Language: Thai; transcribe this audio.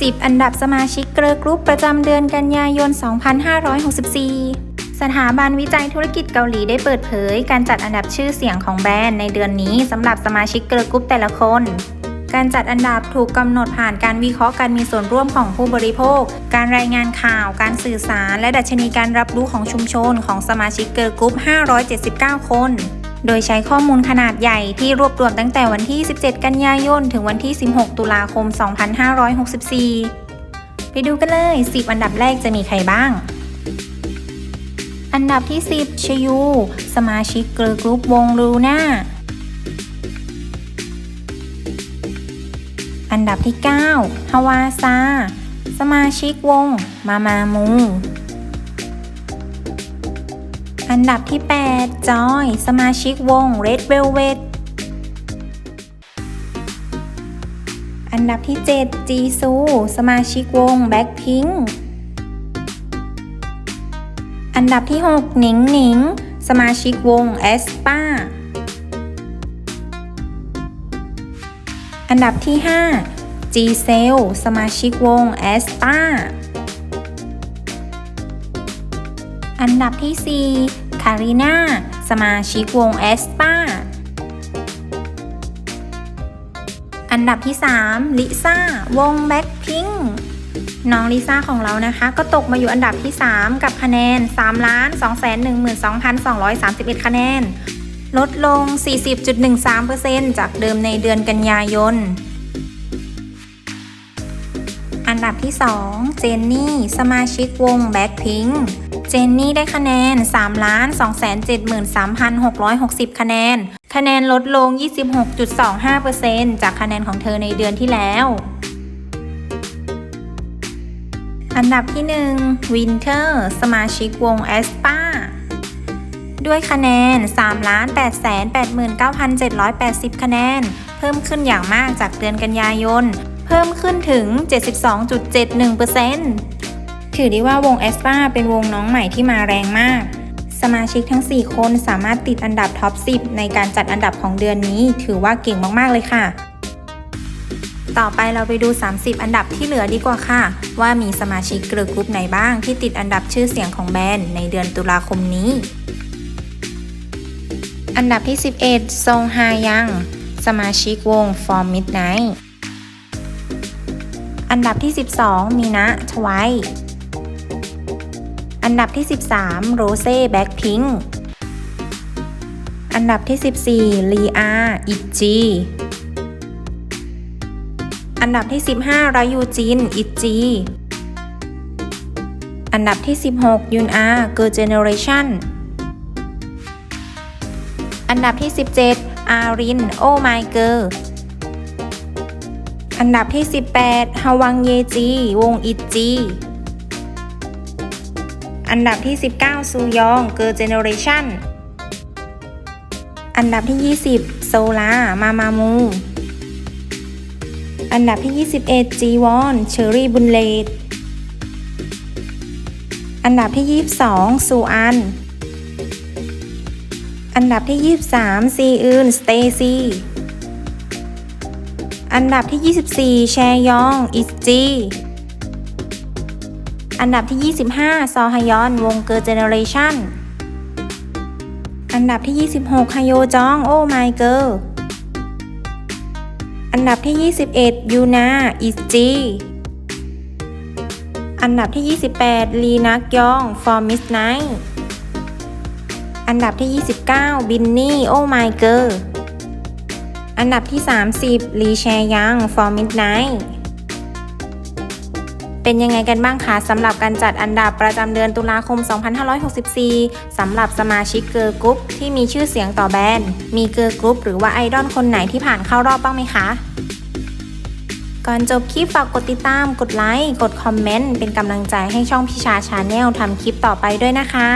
10 อันดับสมาชิกเกร์กรุ๊ปประจำเดือนกันยายน 2564 สถาบันวิจัยธุรกิจเกาหลีได้เปิดเผย การจัดอันดับชื่อเสียงของแบรนด์ในเดือนนี้สำหรับสมาชิกเกร์กรุ๊ปแต่ละคน การจัดอันดับถูกกำหนดผ่านการวิเคราะห์การมีส่วนร่วมของผู้บริโภค การรายงานข่าว การสื่อสาร และดัชนีการรับรู้ของชุมชนของสมาชิกเกิร์กรุ๊ป579 คน โดยใช้ข้อมูลขนาดใหญ่ที่รวบรวมตั้งแต่วันที่ 17 กันยายน ถึงวันที่ 16 ตุลาคม 2564 ไปดูกันเลย 10 อันดับแรกจะมีใครบ้าง อันดับที่ 10 ชยู สมาชิกเกิร์ลกรุ๊ปวงลูน่า อันดับที่ 9 ฮาวาซา สมาชิกวง มามามู อันดับที่ 8 จอย สมาชิกวง Red Velvet อันดับที่ 7 จีซู สมาชิกวง Blackpink อันดับที่ 6 หนิงหนิง สมาชิกวง a s p a อันดับที่5 G c e l สมาชิกวง a s t a อันดับที่ 4 คาริน่าสมาชิกวง a s p a อันดับที่ 3 ลิซ่าวง Blackpink น้องลิซ่าของเรานะคะ ก็ตกมาอยู่อันดับที่ 3 กับคะแนน 3 2 1 2 2 3 1 คะแนน ลดลง 40.13%จากเดิมในเดือนกันยายน อันดับที่ 2 เจนนี่ สมาชิกวง Blackpink เจนนี่ได้คะแนน 3 2 7 3 6 6 0 คะแนน คะแนนลดลง 26.25%จากคะแนนของเธอในเดือนที่แล้ว อันดับที่ 1 Winter สมาชิกวง a s p a ด้วยคะแนน 3 8 8 9 7 8 0 คะแนน เพิ่มขึ้นอย่างมากจากเดือนกันยายน เพิ่มขึ้นถึง 72.71% ถือได้ว่าวง a s p a เป็นวงน้องใหม่ที่มาแรงมาก สมาชิกทั้ง 4 คนสามารถติดอันดับท็อป 10 ในการจัดอันดับของเดือนนี้ ถือว่าเก่งมาก ๆ เลยค่ะ ต่อไปเราไปดู 30 อันดับที่เหลือดีกว่าค่ะ ว่ามีสมาชิกเกลือกรุ๊ปไหนบ้างที่ติดอันดับชื่อเสียงของแบรนด์ในเดือนตุลาคมนี้ อันดับที่ 11 ซงฮายัง สมาชิกวง For Midnight อันดับที่ 12 มีนะทวาย อันดับที่ 13โรเซ่แบ็คพิงอันดับที่ 14ลีอาอิจีอันดับที่ 15รายูจินอิจีอันดับที่ 16 ยุนอาเกอร์เจเนเรชั่นอันดับที่ 17 อาริน โอไมเกอร์ อันดับที่ 18ฮาวังเยจี วงอิจี อันดับที่ 19 ซูยองเกอร์เจเนอเรชั่น อันดับที่ 20 โซลา มามามู อันดับที่ 21 จีวอนเชอรี่บุนเลดอันดับที่ 22 ซูอัน อันดับที่ 23 ซีอึนสเตซีอันดับที่ 24 แชยอง อิสจี อันดับที่ 25 ซอฮยอน วงเกอร์เจเนอเรชั่น อันดับที่ 26ฮโยจอง โอไมเกอร์อันดับที่ 21 ยูนาอิจี อันดับที่ 28 ลีนักยอง ฟอร์มิสไนอันดับที่ 29 บินนี่ โอไมเกอร์อันดับที่ 30 ลีแชยัง ฟอร์มิดไน เป็นยังไงกันบ้างคะสำหรับการจัดอันดับประจำเดือนตุลาคม 2564 สำหรับสมาชิกเกิร์ลกรุ๊ปที่มีชื่อเสียงต่อแบรนด์ มีเกิร์ลกรุ๊ปหรือว่าไอดอลคนไหนที่ผ่านเข้ารอบบ้างไหมคะ ก่อนจบคลิปฝากกดติดตาม กดไลค์ กดคอมเมนต์ เป็นกำลังใจให้ช่องพิชาชาแนลทำคลิปต่อไปด้วยนะคะ